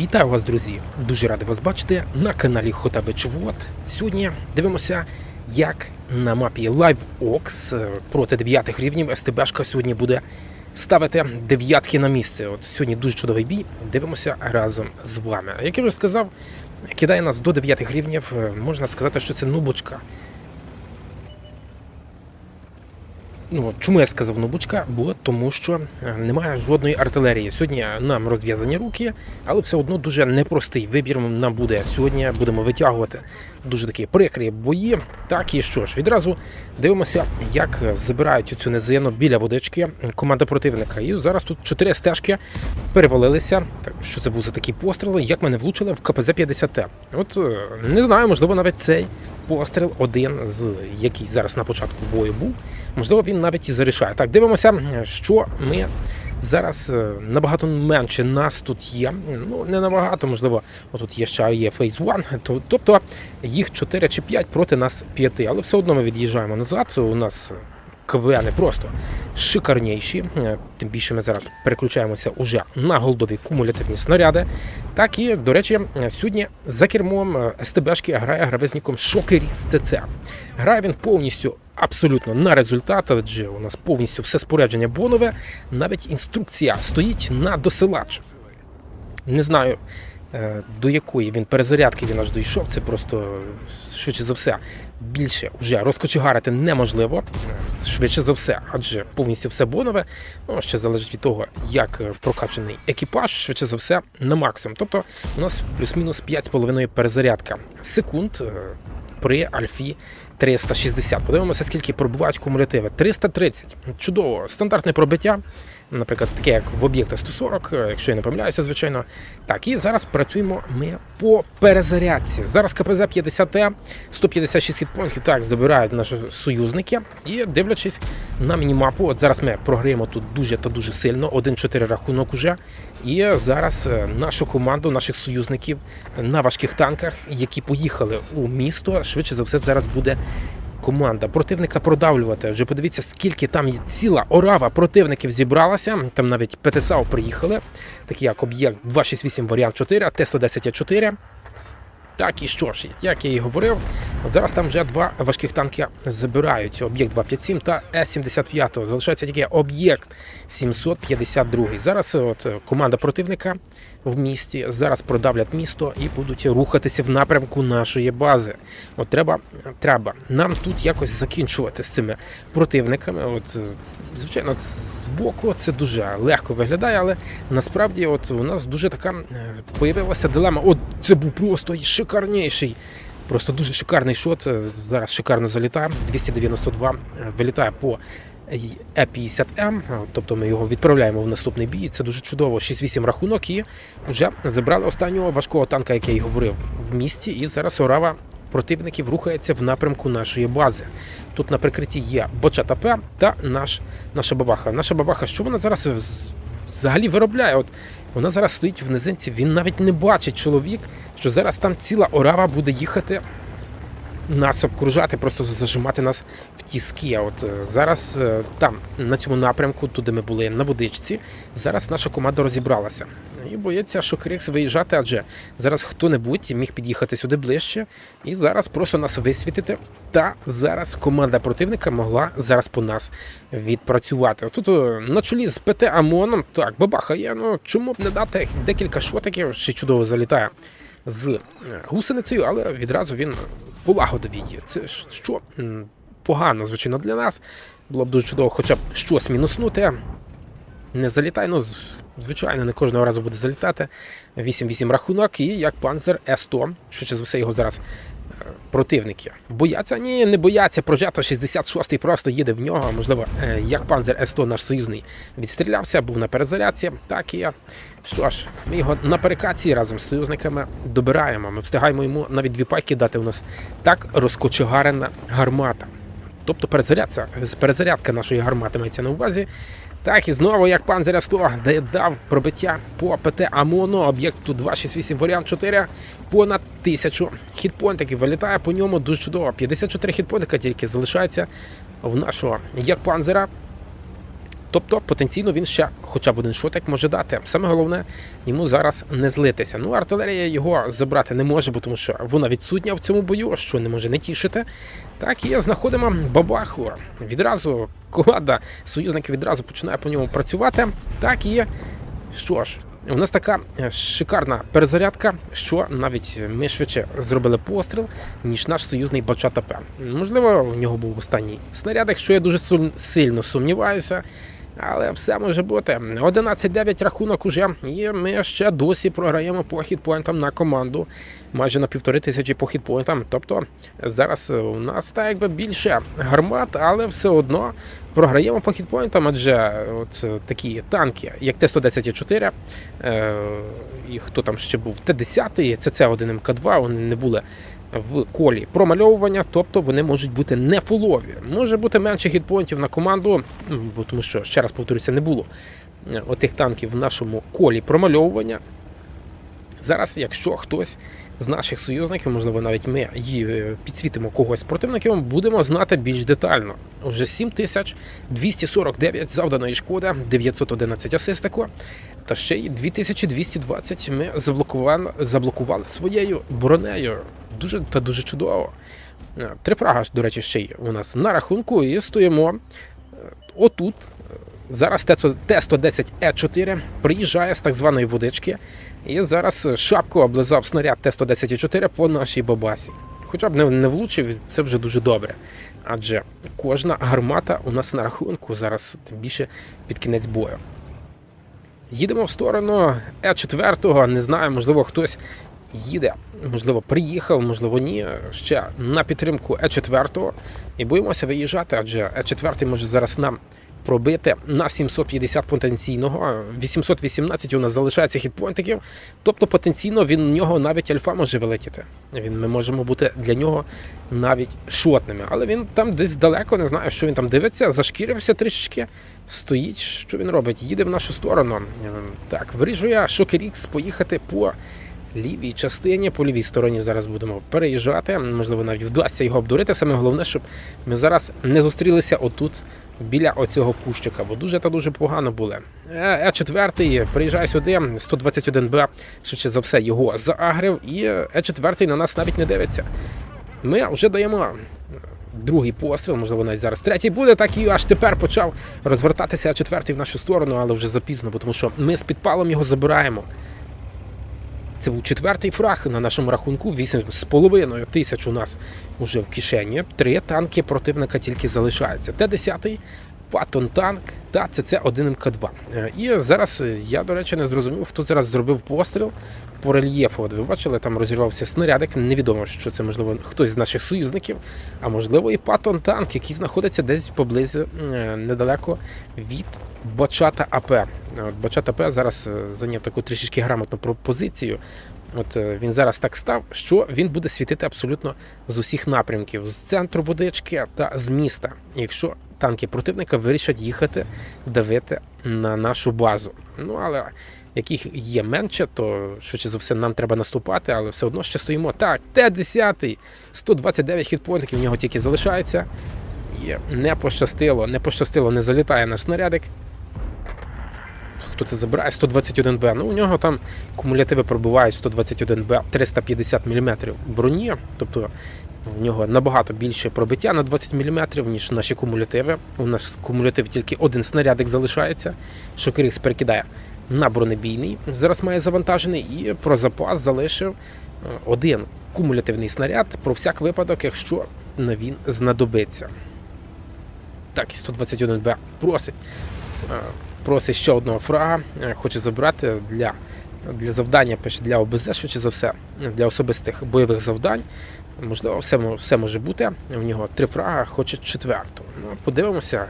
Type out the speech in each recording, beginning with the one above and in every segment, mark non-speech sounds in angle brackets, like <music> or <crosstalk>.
Вітаю вас, друзі! Дуже радий вас бачити на каналі Хотабичвод. Сьогодні дивимося, як на мапі LiveOx е, проти дев'ятих рівнів СТБшка сьогодні буде ставити дев'ятки на місце. От сьогодні дуже чудовий бій. Дивимося разом з вами. Як я вже сказав, кидає нас до дев'ятих рівнів. Е, Можна сказати, що це нубочка. Ну, чому я сказав нубучка? Бо тому що е, немає жодної артилерії. Сьогодні нам розв'язані руки, але все одно дуже непростий вибір нам буде. Сьогодні будемо витягувати дуже такі прикрі бої. Так і що ж, відразу дивимося, як забирають цю низину біля водички команда противника. І зараз тут чотири стежки перевалилися. Так, що це був за такі постріли? Як мене влучили в КПЗ-50Т? От е, не знаю, можливо, навіть цей постріл один з який зараз на початку бою був. Можливо, він навіть і зарішає. Так, дивимося, що ми зараз е, набагато менше нас тут є. Ну, не набагато, можливо, отут є ще є Phase 1, тобто їх 4 чи 5 проти нас 5. Але все одно ми від'їжджаємо назад. У нас КВНи просто шикарніші. Е, Тим більше ми зараз переключаємося уже на голдові кумулятивні снаряди. Так і, до речі, сьогодні за кермом е, СТБшки грає гравезніком Шокерікс ЦЦ. Грає він повністю абсолютно на результат, адже у нас повністю все спорядження бонове, навіть інструкція стоїть на досилач. Не знаю, е, до якої він перезарядки він аж дійшов. Це просто швидше за все більше вже розкочегарити неможливо. Швидше за все, адже повністю все бонове. Ну, ще залежить від того, як е, прокачаний екіпаж, швидше за все, на максимум. Тобто у нас плюс-мінус 5,5 перезарядка секунд е, при альфі 360. Подивимося, скільки пробувають кумулятиви. 330. Чудово, стандартне пробиття. Наприклад, таке як в об'єкта 140, е, якщо я не помиляюся, звичайно. Так, і зараз працюємо ми по перезарядці. Зараз КПЗ 50Т, 156 хітпонків так здобирають наші союзники. І дивлячись на мінімапу, от зараз ми програємо тут дуже та дуже сильно. 1-4 рахунок уже. І зараз е, нашу команду, наших союзників на важких танках, які поїхали у місто, швидше за все зараз буде команда противника продавлювати. Вже подивіться, скільки там є ціла орава противників зібралася. Там навіть ПТСАУ приїхали, такі як об'єкт 268 варіант 4, Т-110 Так і що ж, як я і говорив, зараз там вже два важких танки забирають. Об'єкт 257 та С-75. Залишається тільки об'єкт 752. Зараз от команда противника в місті зараз продавлять місто і будуть рухатися в напрямку нашої бази. От треба, треба нам тут якось закінчувати з цими противниками. От е, звичайно, з боку це дуже легко виглядає, але насправді, от у нас дуже така е, появилася дилема. От це був просто шикарніший. Просто дуже шикарний шот. Е, Зараз шикарно залітає. 292 вилітає по Е50М, тобто ми його відправляємо в наступний бій. Це дуже чудово. 6-8 рахунок і вже забрали останнього важкого танка, який я говорив, в місті. І зараз орава противників рухається в напрямку нашої бази. Тут на прикритті є Бочата П та наш, наша бабаха. Наша бабаха, що вона зараз взагалі виробляє? От вона зараз стоїть в низинці, він навіть не бачить чоловік, що зараз там ціла орава буде їхати нас обкружати, просто зажимати нас в тіски. А От е, зараз е, там, на цьому напрямку, туди ми були на водичці, зараз наша команда розібралася. І боїться, що Крикс виїжджати, адже зараз хто-небудь міг під'їхати сюди ближче і зараз просто нас висвітити. Та зараз команда противника могла зараз по нас відпрацювати. Тут е, на чолі з ПТ АМОНом, так, бабаха є, ну чому б не дати декілька шотиків, ще чудово залітає з е, гусеницею, але відразу він полагодив її. Це що погано, звичайно, для нас. Було б дуже чудово, хоча б щось мінуснути. Не залітай, ну звичайно, не кожного разу буде залітати. 8-8 рахунок, і як панзер С100, що за все його зараз противники. Бояться? Ні, не бояться. Прожето 66-й просто їде в нього. Можливо, е, як панзер С100 наш союзний відстрілявся, був на перезарядці. Так і я. Що ж, ми його на перекації разом з союзниками добираємо. Ми встигаємо йому навіть дві пайки дати. У нас так розкочегарена гармата. Тобто перезарядка, перезарядка нашої гармати мається на увазі. Так, і знову, як панзеря 100, де дав пробиття по ПТ АМОНО, об'єкту 268 варіант 4, понад тисячу хітпонтиків вилітає по ньому дуже чудово. 54 хітпонтика тільки залишається в нашого як панзера. Тобто потенційно він ще хоча б один шотик може дати. Саме головне йому зараз не злитися. Ну, артилерія його забрати не може, бо тому що вона відсутня в цьому бою, що не може не тішити. Так, і знаходимо бабаху. Відразу команда союзників відразу починає по ньому працювати. Так і що ж, у нас така е, шикарна перезарядка, що навіть ми швидше зробили постріл, ніж наш союзний Бачата П. Можливо, у нього був останній снаряд, якщо я дуже сильно сумніваюся. Але все може бути. 11-9 рахунок уже, і ми ще досі програємо по хітпоінтам на команду. Майже на півтори тисячі по хітпоінтам. Тобто зараз у нас так якби більше гармат, але все одно програємо по хітпоінтам, адже от е, такі танки, як Т-110-4, е, і хто там ще був, Т-10, ЦЦ-1 МК-2, вони не були в колі промальовування, тобто вони можуть бути не фулові. Може бути менше хітпоінтів на команду, ну, бо тому що, ще раз повторюся, не було е, отих танків в нашому колі промальовування. Зараз, якщо хтось з наших союзників, можливо, навіть ми її е, підсвітимо когось з противників, будемо знати більш детально. Уже 7249 завданої шкоди, 911 асистику, та ще й 2220 ми заблокували, заблокували своєю бронею. Дуже та дуже чудово. Е, Три фрага, до речі, ще є у нас на рахунку, і стоїмо е, отут. Зараз Т-110Е4 приїжджає з так званої водички. І зараз шапку облизав снаряд Т-110Е4 по нашій бабасі. Хоча б не влучив, це вже дуже добре. Адже кожна гармата у нас на рахунку зараз тим більше під кінець бою. Їдемо в сторону Е4, не знаю, можливо, хтось їде, можливо, приїхав, можливо, ні. Ще на підтримку Е4 і боїмося виїжджати, адже Е4 може зараз нам пробити на 750 потенційного. 818 у нас залишається хітпоінтиків, тобто потенційно він в нього навіть альфа може вилетіти. Він, ми можемо бути для нього навіть шотними. Але він там десь далеко, не знаю, що він там дивиться, зашкірився трішечки. Стоїть, що він робить? Їде в нашу сторону. Ем, Так, вирішує Шокер Ікс поїхати по лівій частині, по лівій стороні зараз будемо переїжджати. Можливо, навіть вдасться його обдурити. Саме головне, щоб ми зараз не зустрілися отут біля оцього кущика, бо дуже та дуже погано були. Е 4 приїжджає сюди, 121Б, швидше за все, його заагрив, і Е 4 на нас навіть не дивиться. Ми вже даємо другий постріл, можливо, навіть зараз третій буде, так і аж тепер почав розвертатися четвертий в нашу сторону, але вже запізно, тому що ми з підпалом його забираємо. Це був четвертий фраг на нашому рахунку. 8,5 тисяч у нас уже в кишені. Три танки противника тільки залишаються. Т-10, Паттон танк та ЦЦ-1 МК-2. Е, І зараз е, я, до речі, не зрозумів, хто зараз зробив постріл по рельєфу. От ви бачили, там розірвався снарядик. Невідомо, що це можливо хтось з наших союзників, а можливо і Паттон танк, який знаходиться десь поблизу е, недалеко від Бачата АП. Бачата АП зараз зайняв таку трішечки грамотну про- позицію. От він зараз так став, що він буде світити абсолютно з усіх напрямків: з центру водички та з міста. Якщо танки противника вирішать їхати давити на нашу базу. Ну але яких є менше, то швидше за все нам треба наступати, але все одно ще стоїмо. Так, Т-10, 129 хітпоінтів, в нього тільки залишається. І не пощастило, не пощастило, не залітає наш снарядик. Хто це забирає? 121Б. Ну, у нього там кумулятиви пробувають 121Б 350 мм броні, тобто в нього набагато більше пробиття на 20 мм, ніж наші кумулятиви. У нас кумулятив тільки один снарядик залишається, що Крикс перекидає на бронебійний. Зараз має завантажений і про запас залишив е, один кумулятивний снаряд про всяк випадок, якщо він знадобиться. Так, і 121Б просить. Просить ще одного фрага, е, хоче забрати для, для завдання, для ОБЗ, швидше за все, для особистих бойових завдань. Можливо, все, все може бути. У нього три фрага, хоче четверту. Ну, подивимося,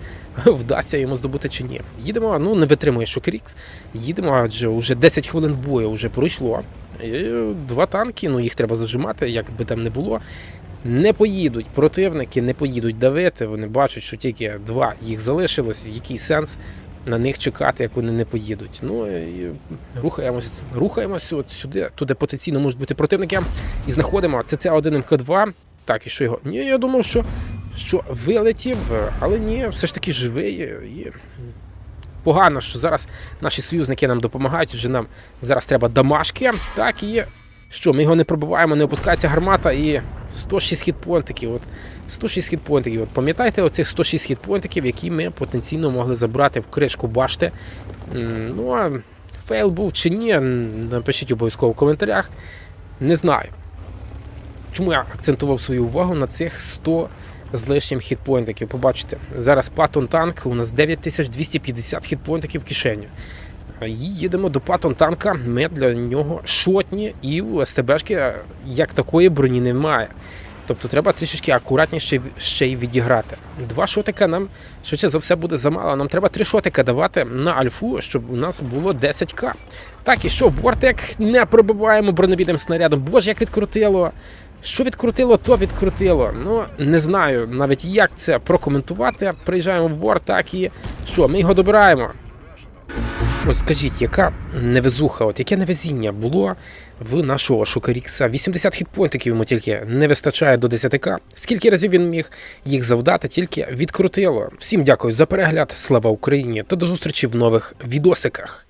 <laughs> вдасться йому здобути чи ні. Їдемо, ну не витримує Шокерікс. Їдемо, адже вже 10 хвилин бою вже пройшло. І два танки, ну їх треба зажимати, як би там не було. Не поїдуть противники, не поїдуть давити. Вони бачать, що тільки два їх залишилось. Який сенс на них чекати, як вони не поїдуть? Ну і рухаємось, рухаємось от сюди, туди потенційно можуть бути противники. І знаходимо ЦЦ1 МК2. Так, і що його? Ні, я думав, що що вилетів, але ні, все ж таки живий. І погано, що зараз наші союзники нам допомагають, адже нам зараз треба дамашки. Так і що, ми його не пробиваємо, не опускається гармата і 106 хітпонтиків. От 106 хітпонтиків. От пам'ятаєте оцих 106 хітпонтиків, які ми потенційно могли забрати в кришку башти. Ну а фейл був чи ні, напишіть обов'язково в коментарях. Не знаю. Чому я акцентував свою увагу на цих 100 з лишнім хітпоінтиків? Побачите, зараз Паттон танк, у нас 9250 хітпоінтиків в кишені. Їдемо до Паттон танка, ми для нього шотні, і у СТБшки як такої броні немає. Тобто треба трішечки акуратніше ще й відіграти. Два шотика нам швидше за все буде замало. Нам треба три шотика давати на альфу, щоб у нас було 10к. Так, і що, бортик не пробиваємо бронебійним снарядом. Боже, як відкрутило. Що відкрутило, то відкрутило. Ну, не знаю навіть як це прокоментувати. Приїжджаємо в борт, так і що, ми його добираємо. От скажіть, яка невезуха, от яке невезіння було в нашого Шукарікса? 80 хітпоінтиків йому тільки не вистачає до 10к. Скільки разів він міг їх завдати, тільки відкрутило. Всім дякую за перегляд, слава Україні та до зустрічі в нових відосиках.